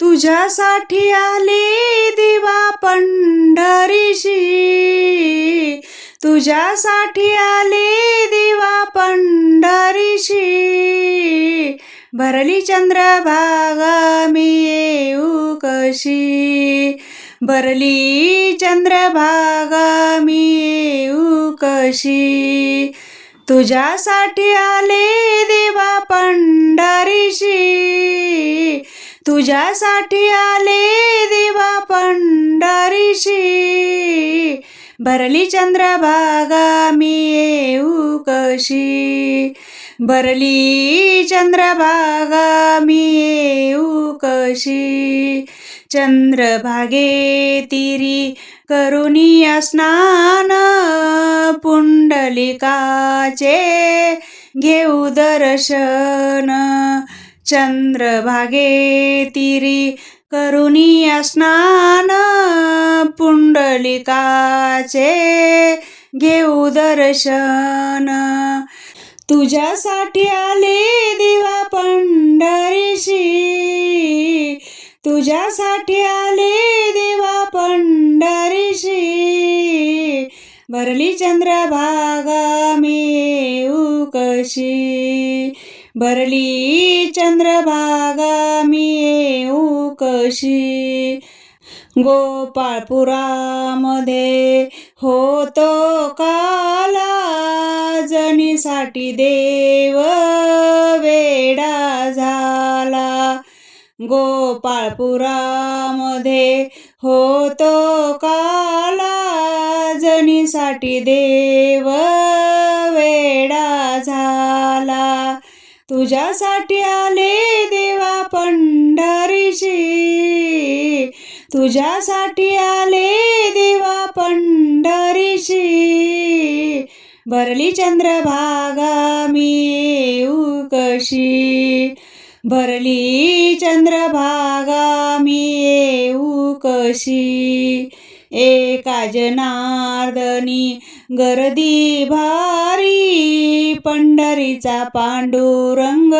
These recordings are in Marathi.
तुझ्यासाठी आली दिवा पंढरीशी. तुझ्यासाठी आली दिवा पंढरीशी. भरली चंद्रभागा मी येऊ कशी? भरली चंद्रभागा मी येऊ कशी? तुझ्यासाठी आले देवा पंढरीशी. तुझ्यासाठी आले देवा पंढरीशी. भरली चंद्रभागा मी येऊ कशी? भरली चंद्रभागा मी येऊ कशी? चंद्रभागे तिरी करुनिया स्नान पुंडलिकाचे घेऊ दर्शन. चंद्रभागे तिरी करुनिया स्नान पुंडलिकाचे घेऊ दर्शन. तुझ्यासाठी आले दिवा पंढरीशी तुझ्यासाठी आले दिवा पंढरीशी. भरली चंद्रभागा मी कशी भरली चंद्रभागा मी येऊ कशी? गोपाळपुरामध्ये होतो काला जनीसाठी देव वेडा झाला. गोपाळपुरामध्ये होतो काला जनीसाठी देव तुझ्यासाठी आले देवा पंढरीशी. तुझ्यासाठी आले देवा पंढरीशी. भरली चंद्रभागा मी येऊ कशी? भरली चंद्रभागा मी येऊ कशी? एका जनार्दनी गर्दी भारी पंढरीचा पांडुरंग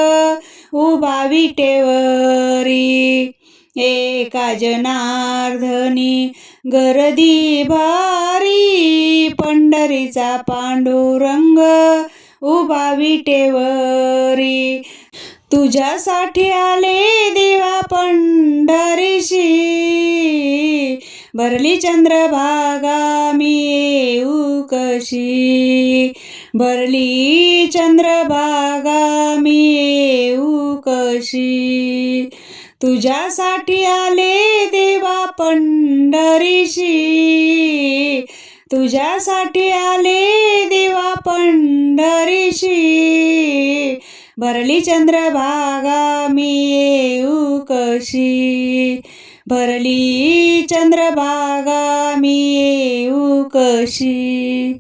उभा विटेवरी. एका जनार्दनी गर्दी भारी पंढरीचा पांडुरंग उभा विटेवरी. तुझ्यासाठी आले दे भरली चंद्रभागा मी येऊ कशी भरली चंद्रभागा मी येऊ कशी तुझ्यासाठी आले देवा पंढरीशी. तुझ्यासाठी आले देवा पंढरीशी. भरली चंद्रभागा मी येऊ कशी भरली चंद्रभागा मी येऊ कशी?